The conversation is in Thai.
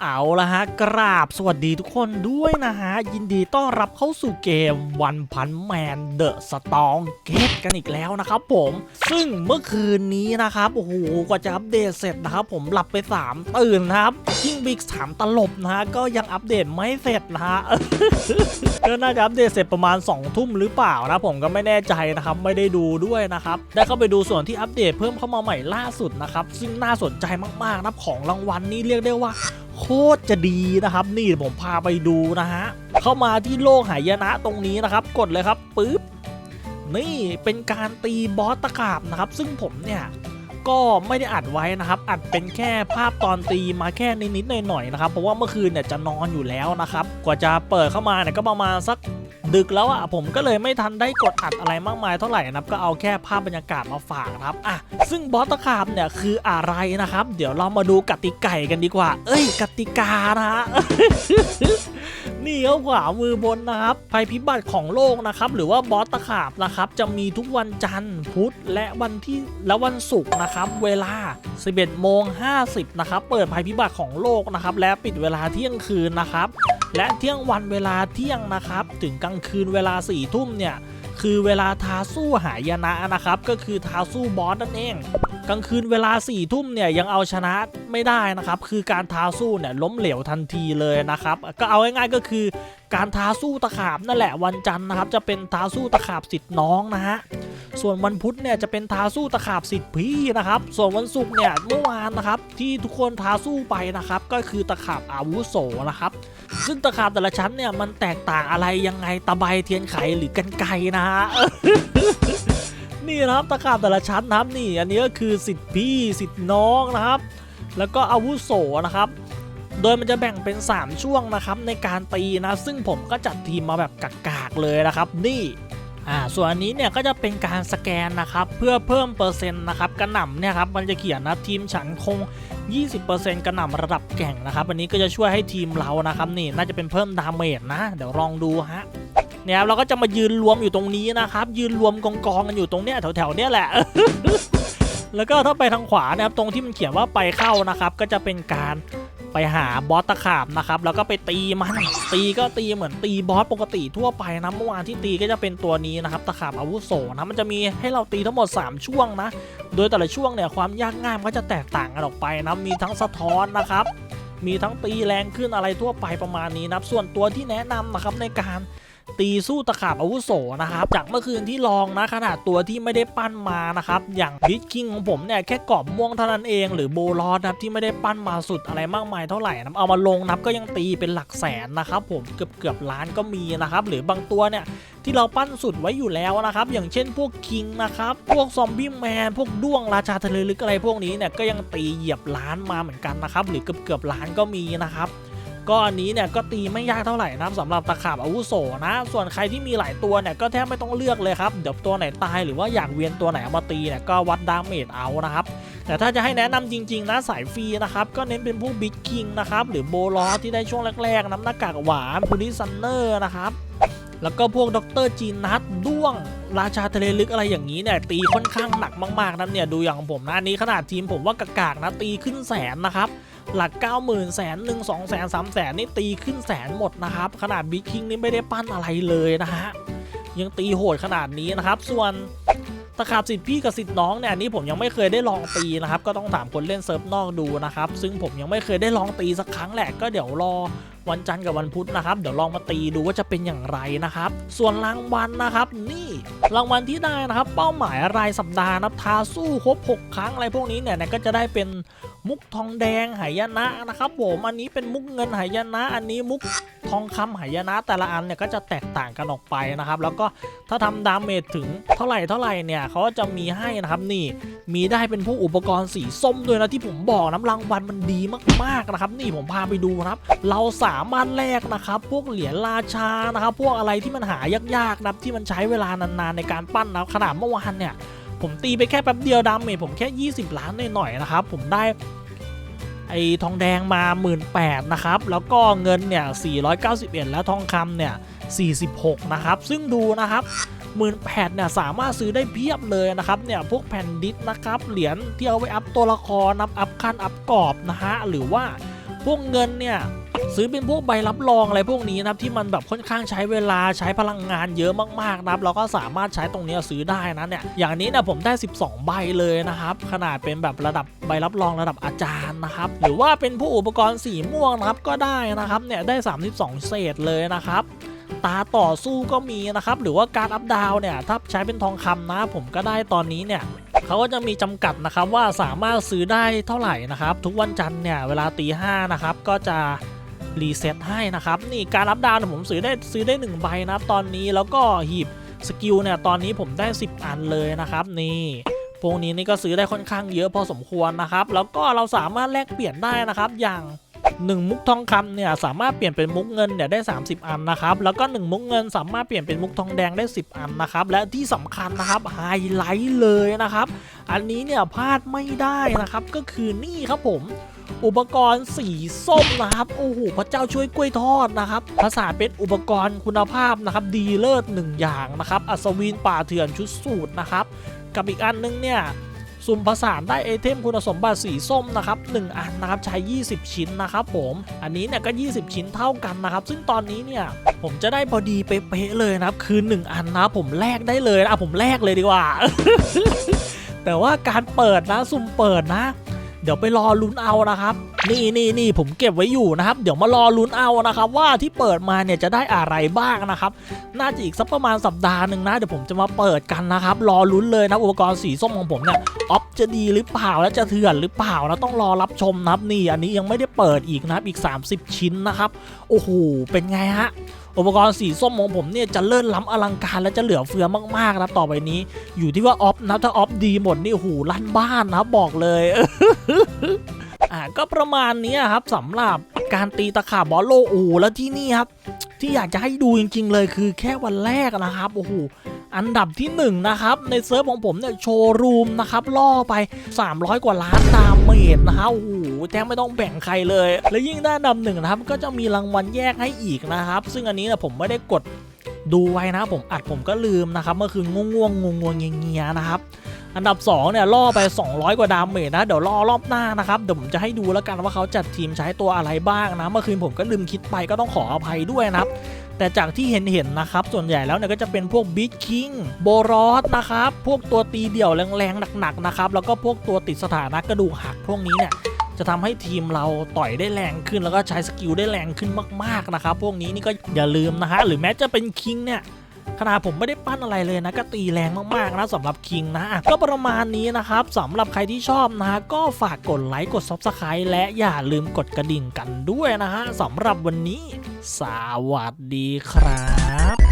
เอาละฮะ กราบสวัสดีทุกคนด้วยนะฮะ ยินดีต้อนรับเข้าสู่เกมวันพันแมนเดอะสตองเกตกันอีกแล้วนะครับผม ซึ่งเมื่อคืนนี้นะครับ โอ้โห กว่าจะอัปเดตเสร็จนะครับ ผมหลับไป 3 ตื่นนะครับยิ่งบิ๊กสามตลบนะฮะ ก็ยังอัปเดตไม่เสร็จนะฮะก็น่าจะอัปเดตเสร็จประมาณ 2 ทุ่มหรือเปล่านะผมก็ไม่แน่ใจนะครับไม่ได้ดูด้วยนะครับได้เข้าไปดูส่วนที่อัปเดตเพิ่มเข้ามาใหม่ล่าสุดนะครับซึ่งน่าสนใจมากๆนะของรางวัลนี่เรียกได้ว่าโคตรจะดีนะครับ นี่ผมพาไปดูนะฮะ เข้ามาที่โลกหายนะตรงนี้นะครับ กดเลยครับปึ๊บนี่เป็นการตีบอสตะขาบนะครับ ซึ่งผมเนี่ยก็ไม่ได้อัดไว้นะครับ อัดเป็นแค่ภาพตอนตีมาแค่นิดๆหน่อยๆนะครับ เพราะว่าเมื่อคืนเนี่ยจะนอนอยู่แล้วนะครับ กว่าจะเปิดเข้ามาเนี่ยก็ประมาณสัก ดึกแล้วอะผมก็เลยไม่ทันได้กดอัดอะไรมากมายเท่าไหร่นะครับก็เอาแค่ภาพบรรยากาศมาฝากนะครับอะซึ่งบอสตะขาบเนี่ยคืออะไรนะครับ เดี๋ยวเรามาดูกติกากันดีกว่า เอ้ย กติกานะฮะนี่เขาขวามือบนนะครับภัยพิบัติของโลกนะครับ หรือว่าบอสตะขาบนะครับ จะมีทุกวันจันทร์พุธและวันที่และวันศุกร์นะครับ เวลา 11โมง50นะครับ เปิดภัยพิบัติของโลกนะครับ และปิดเวลาเที่ยงคืนนะครับ และเที่ยงวันเวลาเที่ยงนะครับ ถึงกลางคืนเวลา4ี่ทุ่มเนี่ยคือเวลาทาสู้หายนะนะครับ ก็คือทาสู้บอสนั่นเอง กลางคืนเวลา4ี่ทุ่มเนี่ยยังเอาชนะไม่ได้นะครับ คือการท้าสู้เนี่ยล้มเหลวทันทีเลยนะครับ ก็เอาง่ายๆก็คือ การท้าสู้ตะขาบนั่นแหละวันจันทร์นะครับ จะเป็นท้าสู้ตะขาบสิทธิ์น้องนะฮะส่วนวันพุธเนี่ยจะเป็นท้าสู้ตะขาบสิทธิ์พี่นะครับ ส่วนวันศุกร์เนี่ยเมื่อวานนะครับ ที่ทุกคนท้าสู้ไปนะครับ ก็คือตะขาบอาวุโสนะครับ ซึ่งตะขาบแต่ละชั้นเนี่ยมันแตกต่างอะไรยังไงตะไบเทียนไขหรือกันไกนะฮะ นี่นะครับตะขาบแต่ละชั้นนะครับนี่อันนี้ก็คือสิทธิ์พี่สิทธิ์น้องนะครับ แล้วก็อาวุโสนะครับ โดยมันจะแบ่งเป็น 3 ช่วงนะครับในการตีนะซึ่งผมก็จัดทีมมาแบบกากๆเลยนะครับ นี่อ่าส่วนอันนี้เนี่ยก็จะเป็นการสแกนนะครับเพื่อเพิ่มเปอร์เซ็นต์นะครับกระหน่ำเนี่ยครับมันจะเขียนนะทีมฉันคง 20%กระหน่ำระดับแก่งนะครับอันนี้ก็จะช่วยให้ทีมเรานะครับนี่น่าจะเป็นเพิ่มดาเมจนะ เดี๋ยวลองดูฮะ เนี่ยครับเราก็จะมายืนรวมอยู่ตรงนี้นะครับ ยืนรวมกองกองกันอยู่ตรงเนี้ยแถวๆเนี้ยแหละ แล้วก็ถ้าไปทางขวานะครับตรงที่มันเขียนว่าไปเข้านะครับ ก็จะเป็นการไปหาบอสตะขาบนะครับ แล้วก็ไปตีมัน ตีก็ตีเหมือนตีบอสปกติทั่วไปนะเมื่อวานที่ตีก็จะเป็นตัวนี้นะครับ ตะขาบอาวุโสนะมันจะมีให้เราตีทั้งหมด 3 ช่วงนะ โดยแต่ละช่วงเนี่ยความยากง่ายมันก็จะแตกต่างกันออกไปนะมีทั้งสะท้อนนะครับ มีทั้งตีแรงขึ้นอะไรทั่วไปประมาณนี้นะส่วนตัวที่แนะนำนะครับในการ ตีสู้ตะขาบอาวุโสนะครับจากเมื่อคืนที่ลองนะขนาดตัวที่ไม่ได้ปั้นมานะครับอย่างบิทคิงของผมเนี่ยแค่กรอบม่วงเท่านั้นเองหรือโบลอสนะครับที่ไม่ได้ปั้นมาสุดอะไรมากมายเท่าไหร่นะเอามาลงนับก็ยังตีเป็นหลักแสนนะครับผมเกือบเกือบล้านก็มีนะครับหรือบางตัวเนี่ยที่เราปั้นสุดไว้อยู่แล้วนะครับอย่างเช่นพวกคิงนะครับพวกซอมบี้แมนพวกด้วงราชาทะเลลึกอะไรพวกนี้เนี่ยก็ยังตีเหยียบล้านมาเหมือนกันนะครับหรือเกือบเกือบล้านก็มีนะครับ ก็อันนี้เนี่ยก็ตีไม่ยากเท่าไหร่นะครับสำหรับตะขาบอาวุโสนะ ส่วนใครที่มีหลายตัวเนี่ยก็แทบไม่ต้องเลือกเลยครับเดี๋ยวตัวไหนตายหรือว่าอยากเวียนตัวไหนเอามาตีเนี่ยก็วัดดาเมจเอานะครับแต่ถ้าจะให้แนะนำจริงๆนะสายฟรีนะครับก็เน้นเป็นพวกบิ๊กคิงนะครับหรือโบลอที่ได้ช่วงแรกๆน้ำหน้ากากหวานพูดิซันเนอร์นะครับแล้วก็พวกด็อกเตอร์จีนัทด้วง ราชาทะเลลึกอะไรอย่างนี้เนี่ยตีค่อนข้างหนักมากๆนะเนี่ยดูอย่างของผมนะอันนี้ขนาดทีมผมว่ากากๆนะตีขึ้นแสนนะครับ หลัก 9 0 0 0 0แสนหนึ่งสองแสนสามแสนนี่ตีขึ้นแสนหมดนะครับ ขนาดบิ๊กคิงนี่ไม่ได้ปั้นอะไรเลยนะฮะยังตีโหดขนาดนี้นะครับ ส่วน ตะขาบสิทธิ์พี่กับสิทธิ์น้องเนี่ยอันนี้ผมยังไม่เคยได้ลองตีนะครับก็ต้องถามคนเล่นเซิร์ฟนอกดูนะครับซึ่งผมยังไม่เคยได้ลองตีสักครั้งแหละก็เดี๋ยวรอวันจันทร์กับวันพุธนะครับ เดี๋ยวลองมาตีดูว่าจะเป็นอย่างไรนะครับ ส่วนรางวัลนะครับ นี่รางวัลที่ได้นะครับ เป้าหมายรายสัปดาห์นับทาสู้ครบ 6 ครั้งอะไรพวกนี้เนี่ยก็จะได้เป็นมุกทองแดงหายนะนะครับ ผมอันนี้เป็นมุกเงินหายนะ อันนี้มุก ทองคำหายนะแต่ละอันเนี่ยก็จะแตกต่างกันออกไปนะครับ แล้วก็ถ้าทำดาเมจถึงเท่าไหร่เท่าไหร่เนี่ยเขาจะมีให้นะครับนี่มีได้เป็นพวกอุปกรณ์สีส้มด้วยนะที่ผมบอกนะรางวัลมันดีมากๆนะครับ นี่ผมพาไปดูนะครับ เราสามารถแลกนะครับ พวกเหรียญราชานะครับ พวกอะไรที่มันหายากๆนะครับที่มันใช้เวลานานๆในการปั้นนะขนาดเมื่อวานเนี่ยผมตีไปแค่แป๊บเดียวดาเมจผมแค่ 20 ล้านหน่อยๆนะครับ ผมได้ อ้ทองแดงมา 1 8ื่นนะครับ แล้วก็เงินเนี่ย 491 แล้วทองคำเนี่ย 46 นะครับ ซึ่งดูนะครับหมื่นแปดเนี่ยสามารถซื้อได้เพียบเลยนะครับเนี่ยพวกแผ่นดิสนะครับ เหรียญที่เอาไว้อัพตัวละครนับอัพขั้นอัพกรอบนะฮะหรือว่าพวกเงินเนี่ย ซื้อเป็นพวกใบรับรองอะไรพวกนี้นะครับที่มันแบบค่อนข้างใช้เวลาใช้พลังงานเยอะมากๆนะครับเราก็สามารถใช้ตรงนี้ซื้อได้นะเนี่ยอย่างนี้นะผมได้ 12 ใบเลยนะครับขนาดเป็นแบบระดับใบรับรองระดับอาจารย์นะครับหรือว่าเป็นผู้อุปกรณ์สีม่วงนะครับก็ได้นะครับเนี่ยได้ 32 เศษเลยนะครับตาต่อสู้ก็มีนะครับหรือว่าการอัพดาวเนี่ยถ้าใช้เป็นทองคำนะผมก็ได้ตอนนี้เนี่ยเขาก็จะมีจำกัดนะครับว่าสามารถซื้อได้เท่าไหร่นะครับ ทุกวันจันทร์เนี่ยเวลาตีห้านะครับก็จะ รีเซ็ตให้นะครับ นี่การอัพดาวน์เนี่ยผมซื้อได้ซื้อได้1ใบนะตอนนี้แล้วก็หีบสกิลเนี่ยตอนนี้ผมได้ 10 อันเลยนะครับนี่พวกนี้นี่ก็ซื้อได้ค่อนข้างเยอะพอสมควรนะครับ แล้วก็เราสามารถแลกเปลี่ยนได้นะครับ อย่าง 1 มุกทองคำเนี่ยสามารถเปลี่ยนเป็นมุกเงินเนี่ยได้ 30 อันนะครับ แล้วก็ 1 มุกเงินสามารถเปลี่ยนเป็นมุกทองแดงได้ 10 อันนะครับ และที่สำคัญนะครับไฮไลท์เลยนะครับ อันนี้เนี่ยพลาดไม่ได้นะครับ ก็คือนี่ครับผม อุปกรณ์สีส้มนะครับ โอ้โหพระเจ้าช่วยกล้วยทอดนะครับภาษาเป็นอุปกรณ์คุณภาพนะครับ ดีเลิศหนึ่งอย่างนะครับ อัศวินป่าเถื่อนชุดสูตรนะครับ กับอีกอันนึงเนี่ยสุ่มผสานได้ไอเทมคุณสมบัติสีส้มนะครับ1อันนะครับใช้ 20 ชิ้นนะครับผมอันนี้เนี่ยก็ 20 ชิ้นเท่ากันนะครับ ซึ่งตอนนี้เนี่ยผมจะได้พอดีเป๊ะเลยนะครับ คือ 1 อันนะผมแลกได้เลยนะอะผมแลกเลยดีกว่า แต่ว่าการเปิดนะสุ่มเปิดนะ เดี๋ยวไปรอลุ้นเอานะครับ นี่นี่นี่ผมเก็บไว้อยู่นะครับ เดี๋ยวมารอลุ้นเอานะครับ ว่าที่เปิดมาเนี่ยจะได้อะไรบ้างนะครับ น่าจะอีกสักประมาณสัปดาห์หนึ่งนะเดี๋ยวผมจะมาเปิดกันนะครับ รอลุ้นเลยนะอุปกรณ์สีส้มของผมเนี่ยออฟจะดีหรือเปล่าและจะเถื่อนหรือเปล่านะต้องรอรับชมนะครับนี่อันนี้ยังไม่ได้เปิดอีกนะครับอีก 30 ชิ้นนะครับโอ้โหเป็นไงฮะอุปกรณ์สีส้มของผมเนี่ยจะเลื่อนล้ำอลังการและจะเหลือเฟือมากๆนะต่อไปนี้ อยู่ที่ว่าออฟนะถ้าออฟดีหมดนี่โอ้โหลั่นบ้านนะบอกเลยอ่าก็ประมาณนี้ครับสำหรับการตีตะขาบบอลโลโอ้โหแล้วที่นี่ครับที่อยากจะให้ดูจริง ๆ เลยคือแค่วันแรกนะครับโอ้โห อันดับที่1นะครับในเซิร์ฟของผมเนี่ยโชว์รูมนะครับล่อไป 300 กว่าล้านดาเมจนะฮะโอ้โหแทบไม่ต้องแบ่งใครเลย และยิ่งได้อันดับหนึ่งนะครับก็จะมีรางวัลแยกให้อีกนะครับ ซึ่งอันนี้นะผมไม่ได้กดดูไว้นะผมอัดผมก็ลืมนะครับเมื่อคืนง่วงๆงงๆเงียนะครับอันดับ2เนี่ยล่อไป 200 กว่าดาเมจนะเดี๋ยวรอรอบหน้านะครับเดี๋ยวผมจะให้ดูแล้วกันว่าเขาจัดทีมใช้ตัวอะไรบ้างนะเมื่อคืนผมก็ลืมคิดไปก็ต้องขออภัยด้วยนะครับ แต่จากที่เห็นเห็นๆนะครับ ส่วนใหญ่แล้วเนี่ยก็จะเป็นพวกบิ๊กคิงโบรอสนะครับ พวกตัวตีเดี่ยวแรงๆหนักๆนะครับ แล้วก็พวกตัวติดสถานะกระดูกหักพวกนี้เนี่ยจะทำให้ทีมเราต่อยได้แรงขึ้นแล้วก็ใช้สกิลได้แรงขึ้นมากๆนะครับ พวกนี้นี่ก็อย่าลืมนะฮะหรือแม้จะเป็นคิงเนี่ย ขนาดผมไม่ได้ปั้นอะไรเลยนะ ก็ตีแรงมากๆนะสำหรับคิงนะก็ประมาณนี้นะครับสำหรับใครที่ชอบนะ ก็ฝากกดไลค์กดซับสไคร b e และอย่าลืมกดกระดิ่งกันด้วยนะฮะสำหรับวันนี้ สวัสดีครับ